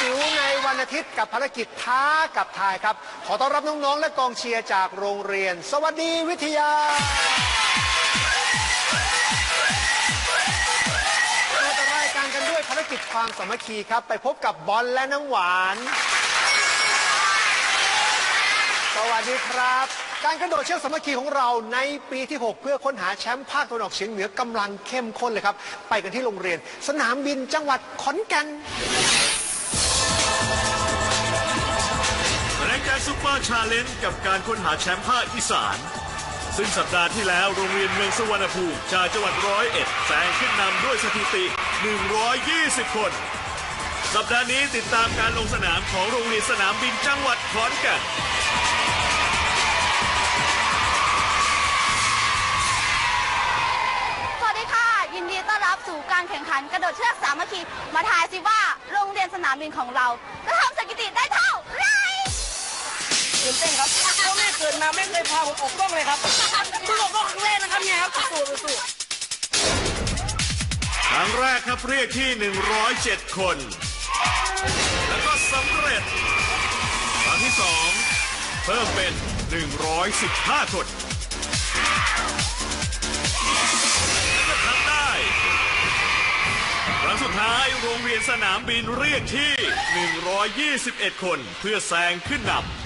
จิ๋วในวันอาทิตย์กับภารกิจท้ากับทายครับ ขอต้อนรับน้องๆ และกองเชียร์จากโรงเรียน สวัสดีวิทยาเปิดรายการกันด้วยภารกิจความสามัคคีครับ ไปพบกับบอลและน้ำหวาน สวัสดีครับ การกระโดดเชือกสามัคคีของเราในปีที่ 6 เพื่อค้นหาแชมป์ภาคตะวันออกเฉียงเหนือกำลังเข้มข้นเลยครับ ไปกันที่โรงเรียน สนามบินจังหวัดขอนแก่น ซุปเปอร์ชาเลนจ์กับการค้นหาแชมป์ภาคอีสาน ซึ่งสัปดาห์ที่แล้วโรงเรียนเมืองสุวรรณภูมิจากจังหวัดร้อยเอ็ดแซงขึ้นนำด้วยสถิติ 120 คน สัปดาห์นี้ติดตามการลงสนามของโรงเรียนสนามบินจังหวัดขอนแก่นสวัสดีค่ะ ยินดีต้อนรับสู่การแข่งขันกระโดดเชือกสามัคคี มาทายสิว่าโรงเรียนสนามบินของเรา จะทำสถิติได้เท่า ตื่นเต้นครับพ่อแม่เกิดมาไม่เคยพาผมออกกล้องเลยครับเพิ่งออกกล้องครั้งแรกนะครับเนี่ยครับสู้สู้ครั้งแรกครับเรียกที่ 107 คน แล้วก็สำเร็จ ครั้งที่สองเพิ่มเป็น 115 คนแล้วก็ทำได้ ครั้งสุดท้ายโรงเรียนสนามบินเรียกที่ 121 คนเพื่อแซงขึ้นนำ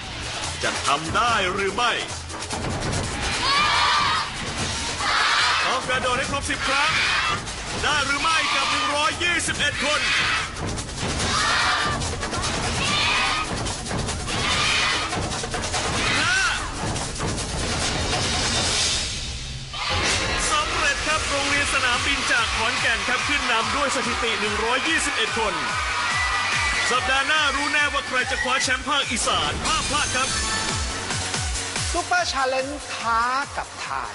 จะทำได้หรือไม่ต้องกระโดดให้ครบ 10 ครั้ง ได้หรือไม่กับ 121 คน สำเร็จครับโรงเรียนสนามบินจากขอนแก่นครับขึ้นนำด้วยสถิติ 121 คน สัปดาห์หน้ารู้แน่ว่าใครจะคว้าแชมป์ภาคอีสานห้ามพลาดครับ ซุปเปอร์ชาเลนจ์ท้ากับทาย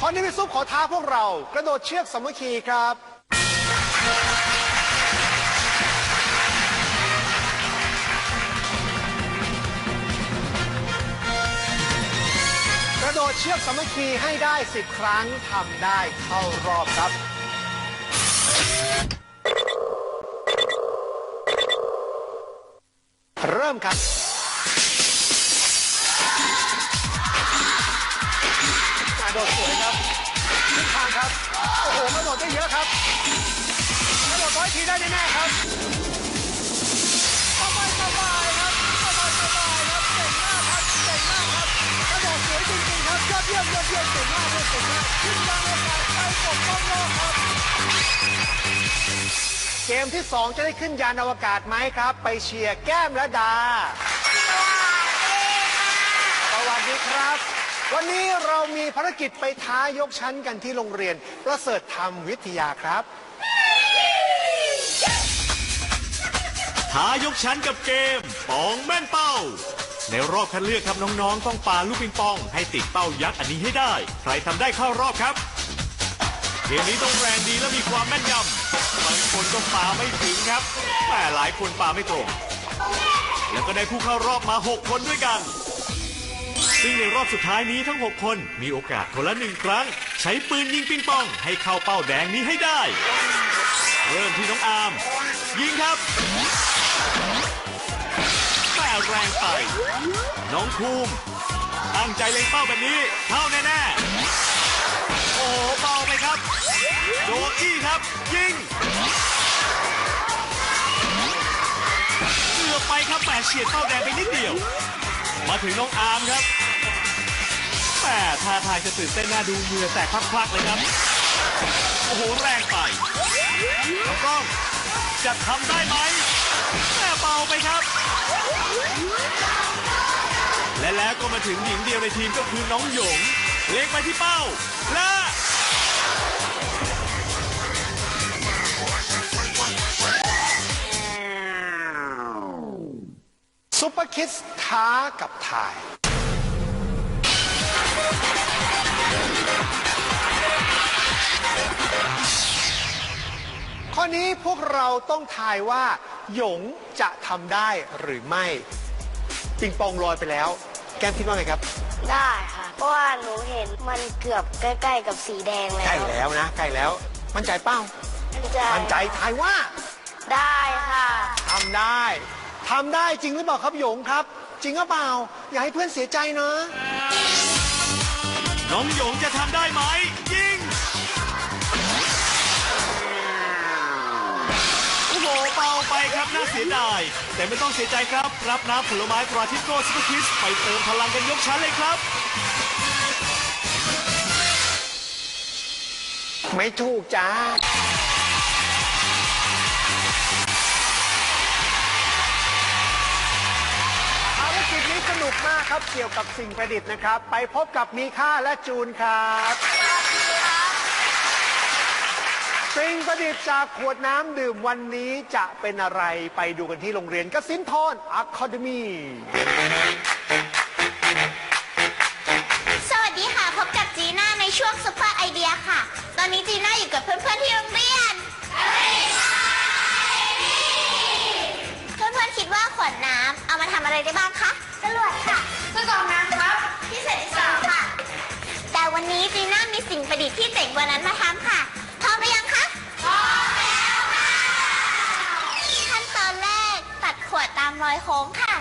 คนที่มีซุปขอท้าพวกเรา กระโดดเชือกสามัคคีครับ เชือกสามัคคีให้ได้ 10 ครั้งทำได้เข้ารอบครับ เริ่มครับ กระโดดสวยครับทิศทางครับ โอ้โหกระโดดได้เยอะครับกระโดดร้อยทีได้แน่ๆครับสบ จริงๆครับยอดเยี่ยมยอดเยี่ยมเก่งมากเลยเก่งมากขึ้นมาโอกาสไปปกป้องโลกครับเกมที่2จะได้ขึ้นยานอวกาศไหมครับ ไปเชียร์แก้มและดา สวัสดีครับ วันนี้เรามีภารกิจไปท้ายกชั้นกันที่โรงเรียน ประเสริฐธรรมวิทยาครับ ท้ายกชั้นกับเกมปองแม่นเป้า ในรอบคัดเลือกครับน้องๆ ต้องปาลูกปิงปอง ให้ติดเป้ายักษ์อันนี้ให้ได้ ใครทำได้เข้ารอบครับ เกมนี้ต้องแรงดีและมีความแม่นยำบางคนก็ปาไม่ถึงครับแต่หลายคนปาไม่ตรง แล้วก็ได้ผู้เข้ารอบมา 6 คนด้วยกัน ซึ่งในรอบสุดท้ายนี้ทั้ง 6 คนมีโอกาสคนละหนึ่งครั้ง ใช้ปืนยิงปิงปอง ให้เข้าเป้าแดงนี้ให้ได้ เริ่มที่น้องอาร์มยิงครับ แต่แรงไป น้องภูมิ ตั้งใจเล็งเป้าแบบนี้ เข้าแน่ๆ โอ้โหเบาไปครับ โจอี้ครับ ยิงเกือบไปครับแต่เฉียดเป้าแดงไปนิดเดียว มาถึงน้องอาร์มครับแต่ท่าทางจะตื่นเต้นน่าดูเหงื่อแตกพลักๆเลยครับ โอ้โห แรงไปน้องกล้องจะทำได้ไหมแต่เบาไปครับ แล้วก็มาถึงหญิงเดียวในทีมก็คือน้องหยง เล็งไปที่เป้า และซุปเปอร์คิดท้ากับทาย ข้อนี้พวกเราต้องทายว่า หยงจะทำได้หรือไม่ ปิงปองลอยไปแล้ว แก้มคิดว่าไงครับ ได้ค่ะ เพราะว่าหนูเห็นมันเกือบใกล้ ๆ กับสีแดงแล้วใกล้แล้วนะใกล้แล้ว มั่นใจเป้าจะมั่นใจทายว่าได้ค่ะ ทำได้ทำได้จริงหรือเปล่าครับหยงครับ จริงหรือเปล่า อย่าให้เพื่อนเสียใจนะ น้องหยงจะทำได้ไหม น่าเสียดาย แต่ไม่ต้องเสียใจครับ รับน้ำผลไม้ปราทิโก้ซุปเปอร์คิสไปเติมพลังกันยกชั้นเลยครับ ไม่ถูกจ้า ภารกิจนี้สนุกมากครับเกี่ยวกับสิ่งประดิษฐ์นะครับ ไปพบกับมีค่าและจูนครับ สิ่งประดิษฐ์จากขวดน้ำดื่มวันนี้จะเป็นอะไรไปดูกันที่โรงเรียนกสินทรอะคาเดมีสวัสดีค่ะ พบกับจีน่าในช่วงซุปเปอร์ไอเดียค่ะ ตอนนี้จีน่าอยู่กับเพื่อนๆที่โรงเรียนเพื่อนๆคิดว่าขวดน้ำเอามาทำอะไรได้บ้างคะจรวดค่ะเครื่องกรองน้ำครับที่เศษดินสอค่ะ แต่วันนี้จีน่ามีสิ่งประดิษฐ์ที่เจ๋งกว่านั้นมาทำค่ะ อยโค้งค่ะ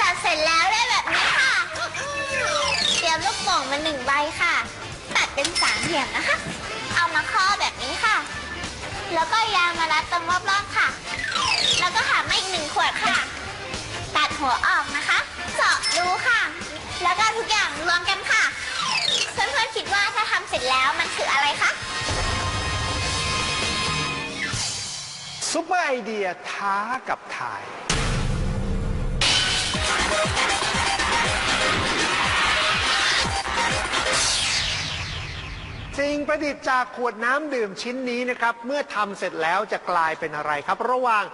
ตัดเสร็จแล้วได้แบบนี้ค่ะ เตรียมลูกโป่งมาหนึ่งใบค่ะ ตัดเป็นสามเหลี่ยมนะคะ เอามาข้อแบบนี้ค่ะ แล้วก็ยางมารัดตรงรอบๆค่ะ แล้วก็หามาอีกหนึ่งขวดค่ะ ตัดหัวออกนะคะเจาะรูค่ะ แล้วก็ทุกอย่างรวมกันค่ะ เพื่อนๆคิดว่าถ้าทำเสร็จแล้วมันคืออะไรคะ ซุปเปอร์ไอเดียท้ากับทาย สิ่งประดิษฐ์จากขวดน้ำดื่มชิ้นนี้นะครับ เมื่อทำเสร็จแล้วจะกลายเป็นอะไรครับ ระหว่าง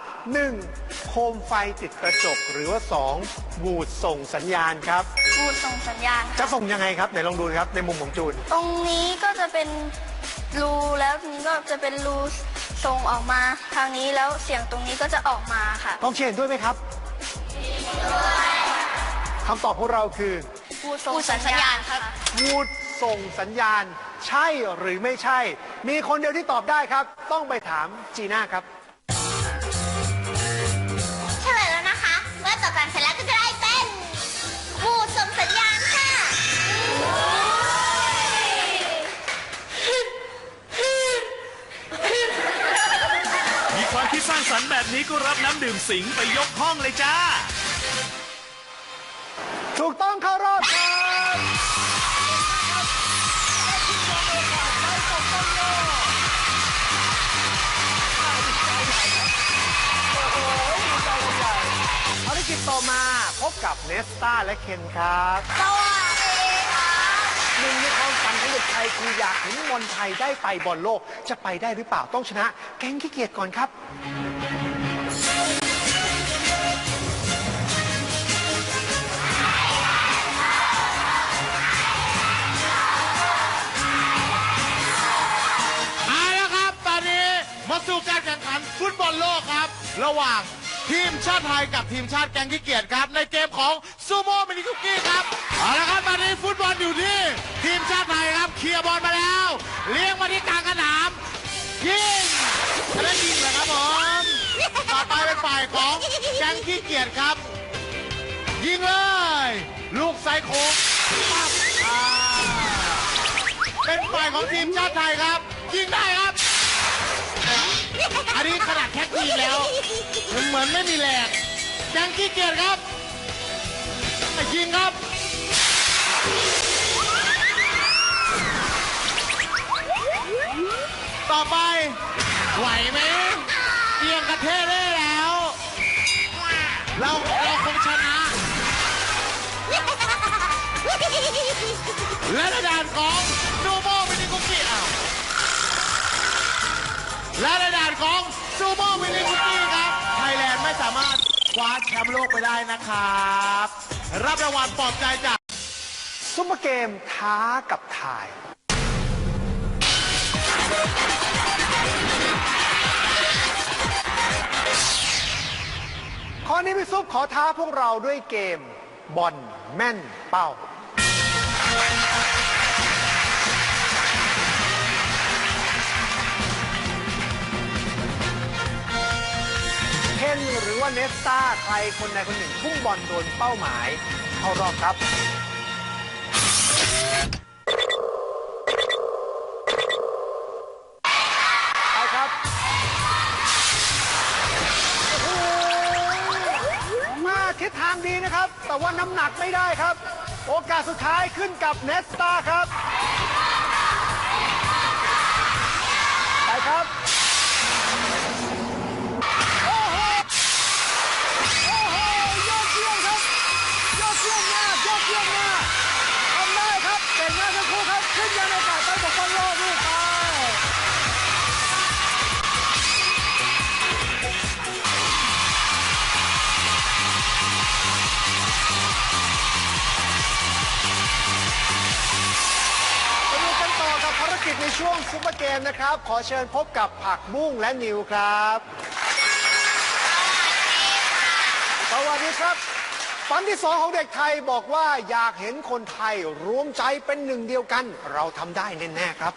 1. โคมไฟติดกระจก หรือว่า 2. บูดส่งสัญญาณครับ พูดส่งสัญญาณ จะส่งยังไงครับไหนลองดูครับในมุมของจูน ตรงนี้ก็จะเป็นรูแล้วตรงนี้ก็จะเป็นรู ส่งออกมาทางนี้แล้วเสียงตรงนี้ก็จะออกมาค่ะต้องเชียร์เห็นด้วยไหมครับคำตอบของเราคือพูดส่งสัญญาณครับวูดส่งสัญญาณ ใช่หรือไม่ใช่ มีคนเดียวที่ตอบได้ครับ ต้องไปถามจีน่าครับ ดื่มสิงไปยกห้องเลยจ้า ถูกต้องเข้ารอบครับภารกิจต่อมาพบกับเนสตาและเคนครับ สวัสดีค่ะหนึ่งในความฝันของเด็กไทยคืออยากเห็นบอลไทยได้ไปบอลโลกจะไปได้หรือเปล่าต้องชนะ แก๊งขี้เกียจก่อนครับ สู่การแข่งขันฟุตบอลโลกครับ ระหว่างทีมชาติไทยกับทีมชาติแกงขี้เกียจครับ ในเกมของซูโม่มินิคุกกี้ครับเอาละครับตอนนี้ฟุตบอลอยู่ที่ ทีมชาติไทยครับเคลียร์บอลมาแล้ว เลี้ยงมาที่กลางสนามยิงอันนั้ยิงเหรอครับผมต่อไปเป็นฝ่ายของแกงขี้เกียจครับ ยิงเลย ลูกไซโคเป็นฝ่ายของทีมชาติไทยครับ ยิงได้ครับ นนี้ขนาดแค่ยิงแล้วมันเหมือนไม่มีแรงยังขี้เกียจครับยิงครับต่อไป ไหวไหมเอียงกระเทได้แล้ว เราเราคงชนะ และในด่านของซูโม่มินิคุกกี้อ้าว และในด่านของซูโม่มินิคุกกี้ครับ ไทยแลนด์ไม่สามารถคว้าแชมป์โลกไปได้นะครับ รับรางวัลปลอบใจจาก ซุปเปอร์เกมท้ากับทาย ข้อนี้พี่ซุปขอท้าพวกเราด้วยเกม บอลแม่นเป้า นหรือว่าเนสตาใครคนใดคนหนึ่งพุ่งบอลโดนเป้าหมาย เข้ารอบครับไปครับโอ้โหมาทิศทางดีนะครับ แต่ว่าน้ำหนักไม่ได้ครับ โอกาสสุดท้ายขึ้นกับเนสตาครับ ไปครับ กับภารกิจในช่วงซุปเปอร์เกมนะครับ ขอเชิญพบกับผักบุ้งและนิวครับ สวัสดีครับ ฝันที่สองของเด็กไทยบอกว่าอยากเห็นคนไทยรวมใจเป็นหนึ่งเดียวกัน เราทำได้แน่ๆครับ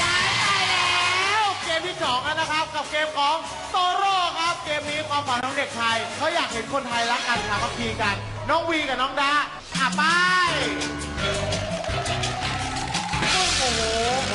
ว้ายตายแล้วเกมที่สองแล้วนะครับ กับเกมของโตโร่ครับ เกมนี้ความฝันของเด็กไทยเขาอยากเห็นคนไทยรักกันสามัคคีกัน น้องวีกับน้องดา อะไป โอ้โห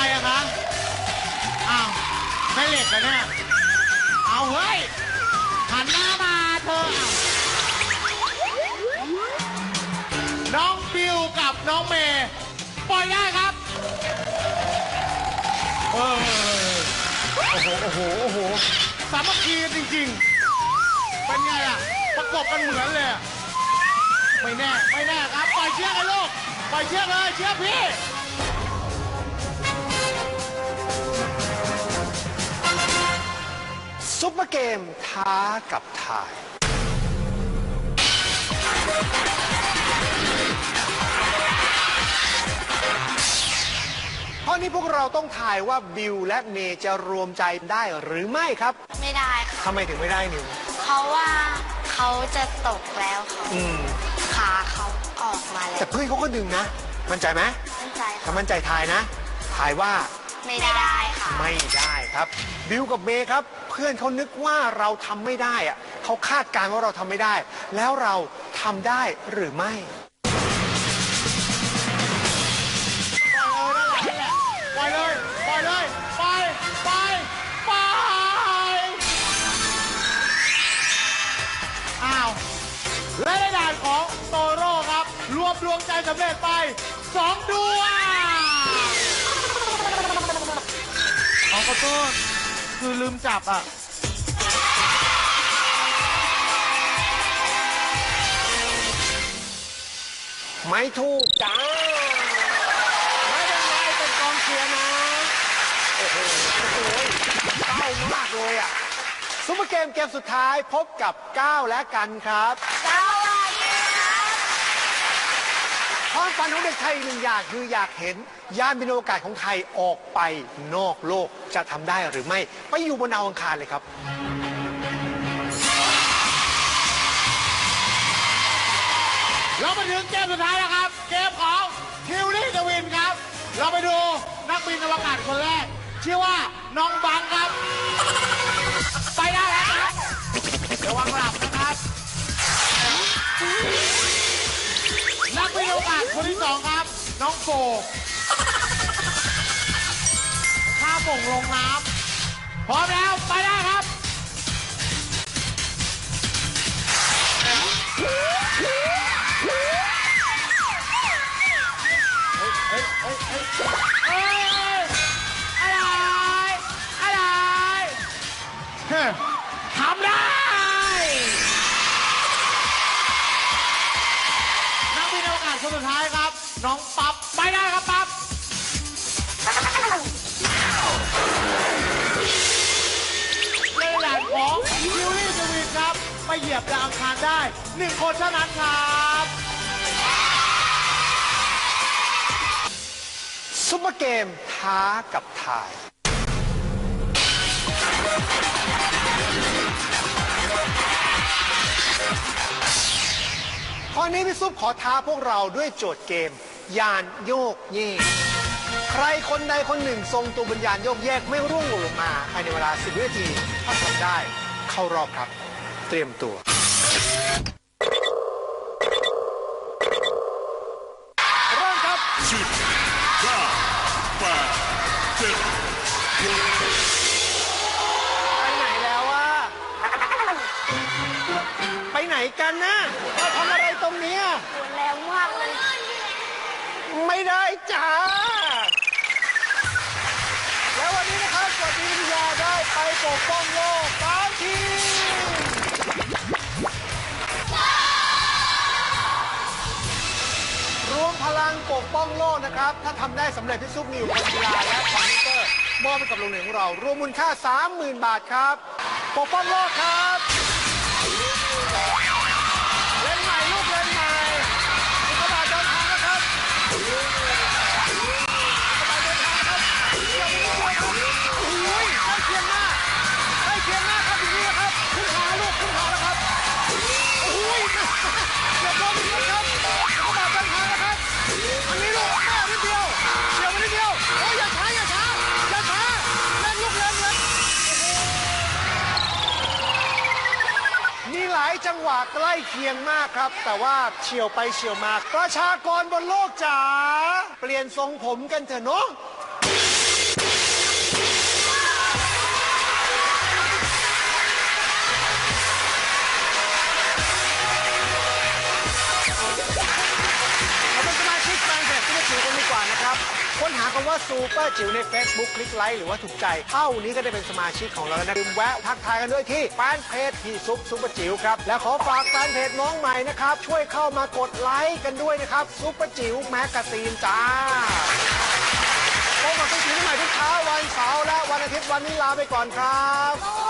อาไม่ไปอะคะ อ้าวไม่เหล็กกันเนี่ย เอาเฮ้ย หันหน้ามาเธอเอาน้องบิวกับน้องเมย์ปล่อยได้ครับ เออ โอ้โห โอ้โห โอ้โห สามัคคีจริง ๆ เป็นไงอะ ประกบกันเหมือนเลยอะไม่แน่ ไม่แน่ครับ ปล่อยเชือกกันลูก ปล่อยเชือกเลย เชือกพี่ ซุปเปอร์เกมท้ากับทาย ข้อนี้พวกเราต้องทายว่าบิวและเมย์จะรวมใจได้หรือไม่ครับไม่ได้ค่ะทำไมถึงไม่ได้นิวเพราะว่าเขาจะตกแล้วเขาอืม ขาเขาออกมาแล้แต่วเพื่อนเขาก็ดึงนะ มั่นใจไหมมั่นใจถ้าค่ะมั่นใจทายนะ ทายว่า ไม่ได้ค่ะ ไม่ได้ครับ บิวกับเมย์ครับเพื่อนเขานึกว่าเราทำไม่ได้อะเขาคาดการณ์ว่าเราทำไม่ได้ แล้วเราทำได้หรือไม่ปล่อยเลยปล่อยเลยปล่อยปล่อยปล่อยอ้าวและในด่านของโตโร่ครับ รวมดวงใจสำเร็จไปสองดวงเอาขอโทษ คือลืมจับอะไม่ถูกจ้าไม่เป็นไรเป็นกองเชียร์นะโอ้โหโอ้โหเศร้ามากเลยอะซุปเปอร์เกมเกมสุดท้ายพบกับก้าวและกันครับ ความฝันของเด็กไทยหนึ่งอย่างคืออยากเห็นยานบินอวกาศของไทยออกไปนอกโลกจะทำได้หรือไม่ ไปอยู่บนดาวอังคารเลยครับ เรามาถึงเกมสุดท้ายแล้วครับ เกมของทิวลี่เดวินครับ เราไปดูนักบินอวกาศคนแรก ชื่อว่าน้องบังครับ ไป น้องโฟข้าบ่งลงน้ำพร้อมแล้วไปได้ครับเฮ้ยเฮ้ยเฮ้ย น้องปั๊บไปได้ครับปั๊บเล่นหลานของคิวรี่จวินครับ ไปเหยียบดาวอังคารได้หนึ่งคนเท่านั้นครับซุปเปอร์เกมท้ากับทายข้อนี้พี่ซุปขอท้าพวกเราด้วยโจทย์เกม ยานโยกเยก ใครคนใดคนหนึ่งทรงตัวบนยานโยกแยกไม่ร่วงหล่นลงมาภายในเวลา 10วินาทีถ้าทำได้เข้ารอบครับ เตรียมตัว เริ่มครับ สิบเก้าแปดเจ็ดหกไปไหนแล้วอะไปไหนกันนะ ปกป้องโลกสามทีรวมพลังปกป้องโลกนะครับ ถ้าทำได้สำเร็จพี่ซุปนิวคนกีฬาและคอมพิวเตอร์มอบให้กับโรงเรียนของเรา รวมมูลค่า 30,000 บาทครับ ปกป้องโลกครับ จังหวะใกล้เคียงมากครับ แต่ว่าเฉียวไปเฉียวมา ประชากรบนโลกจ๋าเปลี่ยนทรงผมกันเถอะเนาะ ค้นหาคำว่าซูเปอร์จิ๋วใน Facebook คลิกไลค์หรือว่าถูกใจ เท่านี้ก็ได้เป็นสมาชิกของเราแล้วนะลืมแวะทักทายกันด้วยที่แฟนเพจพี่ซุปซูเปอร์จิ๋วครับ และขอฝากแฟนเพจน้องใหม่นะครับ ช่วยเข้ามากดไลค์กันด้วยนะครับซูเปอร์จิ๋วแมกกาซีนจ้าพบกับซูเปอร์จิ๋วใหม่ทุกเช้าวันเสาร์และวันอาทิตย์วันนี้ลาไปก่อนครับ